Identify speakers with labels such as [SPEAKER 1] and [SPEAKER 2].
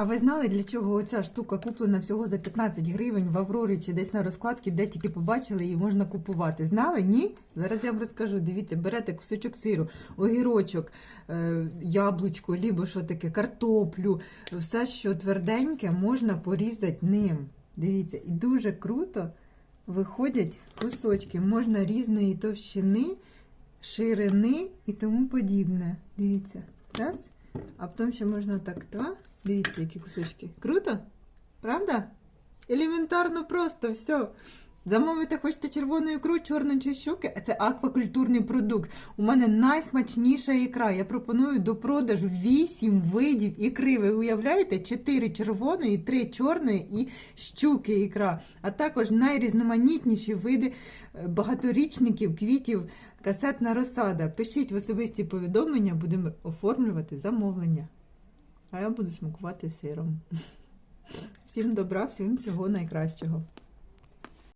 [SPEAKER 1] А ви знали, для чого оця штука куплена всього за 15 гривень в Аврорі чи десь на розкладці, де тільки побачили, її можна купувати? Знали? Ні? Зараз я вам розкажу. Дивіться, берете кусочок сиру, огірочок, е, яблучко, лібо що таке, картоплю, все, що тверденьке, можна порізати ним. Дивіться, і дуже круто виходять кусочки. Можна різної товщини, ширини і тому подібне. Дивіться. Раз. А потім ще можна так, два. Дивіться, які кусочки. Круто? Правда? Елементарно просто, все. Замовити хочете червону ікру, чорну чи щуки, а це аквакультурний продукт. У мене найсмачніша ікра. Я пропоную до продажу 8 видів ікри. Ви уявляєте? 4 червоної, 3 чорної і щуки ікра. А також найрізноманітніші види е, багаторічників, квітів, касетна розсада. Пишіть в особисті повідомлення, будемо оформлювати замовлення. А я буду смакувати сиром. Всім добра, всім всього найкращого.